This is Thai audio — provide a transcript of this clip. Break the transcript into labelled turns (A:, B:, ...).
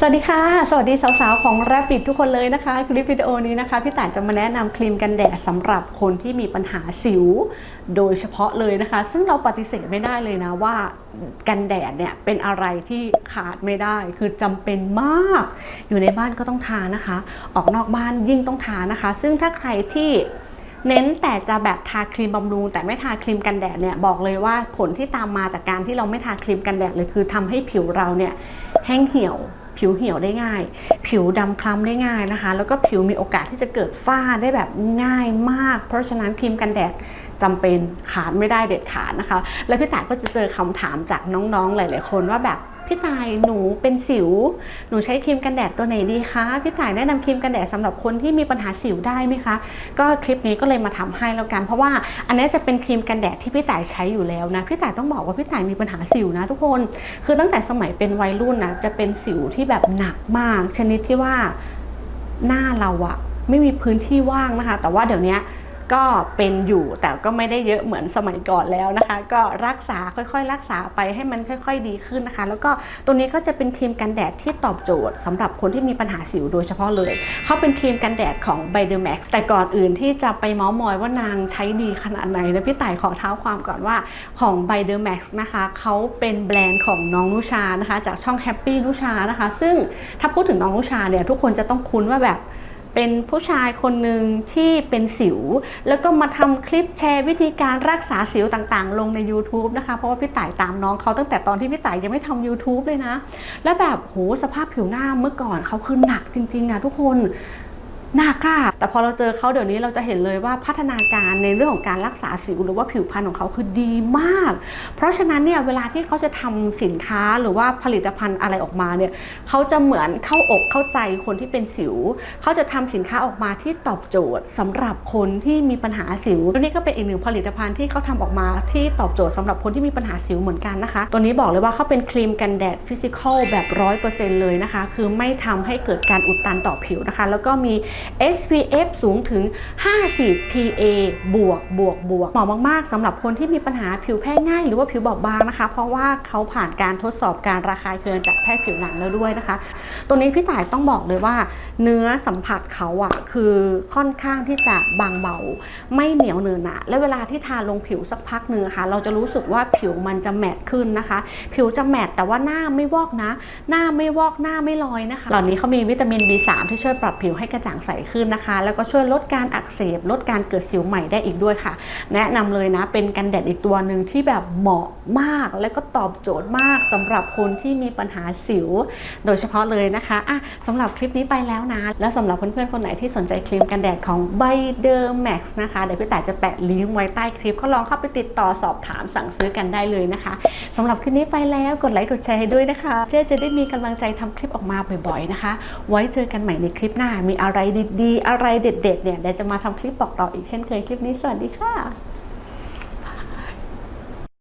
A: สวัสดีค่ะ สวัสดีสาวๆ ของ Rapid ทุกคนเลยนะคะ คลิปวิดีโอนี้นะคะ พี่ต่ายจะมาแนะนำครีมกันแดดสำหรับคนที่มีปัญหาสิว โดยเฉพาะเลยนะคะ ซึ่งเราปฏิเสธไม่ได้เลยนะว่ากันแดดเนี่ยเป็นอะไรที่ขาดไม่ได้ คือจำเป็นมาก อยู่ในบ้านก็ต้องทานะคะ ออกนอกบ้านยิ่งต้องทานะคะ ซึ่งถ้าใครที่เน้นแต่จะแบบทาครีมบำรุงแต่ไม่ทาครีมกันแดดเนี่ยบอกเลยว่าผลที่ตามมาจากการที่เราไม่ทาครีมกันแดดเลยคือทำให้ผิวเราเนี่ยแห้งเหี่ยว ผิวเหี่ยวได้ง่าย ผิวดำคล้ำได้ง่ายนะคะ แล้วก็ผิวมีโอกาสที่จะเกิดฝ้าได้แบบง่ายมาก เพราะฉะนั้นครีมกันแดดจำเป็นขาดไม่ได้เด็ดขาดนะคะ แล้วพี่ต่ายก็จะเจอคำถามจากน้องๆหลาย ๆ คนว่าแบบ พี่ต่ายหนูเป็นสิว หนูใช้ครีมกันแดดตัวไหนดีคะพี่ต่ายแนะนำครีมกันแดดสำหรับคนที่มีปัญหาสิวได้ไหมคะ ก็คลิปนี้ก็เลยมาทำให้แล้วกัน เพราะว่าอันนี้จะเป็นครีมกันแดดที่พี่ต่ายใช้อยู่แล้วนะพี่ต่ายต้องบอกว่าพี่ต่ายมีปัญหาสิวนะทุกคน คือตั้งแต่สมัยเป็นวัยรุ่นนะจะเป็นสิวที่แบบหนักมาก ชนิดที่ว่าหน้าเราอะไม่มีพื้นที่ว่างนะคะ แต่ว่าเดี๋ยวนี้ ก็เป็นอยู่แต่ก็ไม่ได้เยอะเหมือนสมัยก่อนแล้วนะคะ ก็รักษาค่อยๆ รักษาไปให้มันค่อย ๆ ดีขึ้นนะคะ แล้วก็ตัวนี้ก็จะเป็นครีมกันแดดที่ตอบโจทย์สำหรับคนที่มีปัญหาสิวโดยเฉพาะเลยเขาเป็นครีมกันแดดของ b y d e r m a x แต่ก่อนอื่นที่จะไปเมาส์มอยว่านางใช้ดีขนาดไหนนะพี่ต่ายขอเท้าความก่อนว่าของ b y d e r m a x นะคะเขาเป็นแบรนด์ของน้องนุชานะคะ จากช่อง Happy นุชานะคะ ซึ่งถ้าพูดถึงน้องนุชาเนี่ยทุกคนจะต้องคุ้นว่าแบบ เป็นผู้ชายคนหนึ่งที่เป็นสิว แล้วก็มาทำคลิปแชร์วิธีการรักษาสิวต่างๆ ลงใน YouTube นะคะ เพราะว่าพี่ต่ายตามน้องเขาตั้งแต่ตอนที่พี่ต่ายยังไม่ทำ YouTube เลยนะ แล้วแบบโหสภาพผิวหน้าเมื่อก่อนเขาคือหนักจริงๆอะทุกคน หนักค่ะแต่พอเราเจอเขาเดี๋ยวนี้เราจะเห็นเลยว่าพัฒนาการในเรื่องของการรักษาสิวหรือว่าผิวพรรณของเขาคือดีมาก เพราะฉะนั้นเนี่ยเวลาที่เขาจะทำสินค้าหรือว่าผลิตภัณฑ์อะไรออกมาเนี่ยเขาจะเหมือนเข้าอกเข้าใจคนที่เป็นสิว เขาจะทำสินค้าออกมาที่ตอบโจทย์สำหรับคนที่มีปัญหาสิวตัวนี้ก็เป็นอีกหนึ่งผลิตภัณฑ์ที่เขาทำออกมาที่ตอบโจทย์สำหรับคนที่มีปัญหาสิวเหมือนกันนะคะ ตัวนี้บอกเลยว่าเขาเป็นครีมกันแดดฟิสิกอลแบบร้อยเปอร์เซ็นต์เลยนะคะ คือไม่ทำให้เกิดการอุดตันต่อผิวนะคะ แล้วก็มี SPF สูงถึง 50 PA บวกบวกบวกเหมาะมากๆสำหรับคนที่มีปัญหาผิวแพ้ง่าย หรือว่าผิวบอบบางนะคะ เพราะว่าเขาผ่านการทดสอบการระคายเคืองจากแพทย์ผิวหนังแล้วด้วยนะคะ ตัวนี้พี่ต่ายต้องบอกเลยว่า เนื้อสัมผัสเขาอะคือค่อนข้างที่จะบางเบา ไม่เหนียวเนือหนาและเวลาที่ทาลงผิวสักพักเนื้อค่ะ เราจะรู้สึกว่าผิวมันจะแมตต์ขึ้นนะคะ ผิวจะแมตต์แต่ว่าหน้าไม่วอกนะ หน้าไม่วอกหน้าไม่ลอยนะคะ เหล่านี้เขามีวิตามิน B3 ที่ช่วยปรับผิวให้กระจ่างใสขึ้นนะคะ แล้วก็ช่วยลดการอักเสบลดการเกิดสิวใหม่ได้อีกด้วยค่ะ แนะนำเลยนะเป็นกันแดดอีกตัวหนึ่งที่แบบเหมาะมาก และก็ตอบโจทย์มากสำหรับคนที่มีปัญหาสิว โดยเฉพาะเลยนะคะอะสำหรับคลิปนี้ไปแล้วนะ แล้วสำหรับเพื่อนๆ คนไหนที่สนใจครีมกันแดดของ b y d e r m a x นะคะ เดี๋ยวพี่แต่ายจะแปะลิงก์ไว้ใต้คลิปก็ลองเข้าไปติดต่อสอบถามสั่งซื้อกันได้เลยนะคะสำหรับคลิปนี้ไปแล้วกดไลค์กดแชร์ให้ด้วยนะคะ เจ๊จะได้มีกำลังใจทำคลิปออกมาบ่อยๆนะคะ ไว้เจอกันใหม่ในคลิปหน้ามีอะไรดีๆ อะไรเด็ดๆเนี่ยเดี๋ยวจะมาทำคลิปบอกต่ออีกเช่นเคยคลิปนี้สวัสดีค่ะ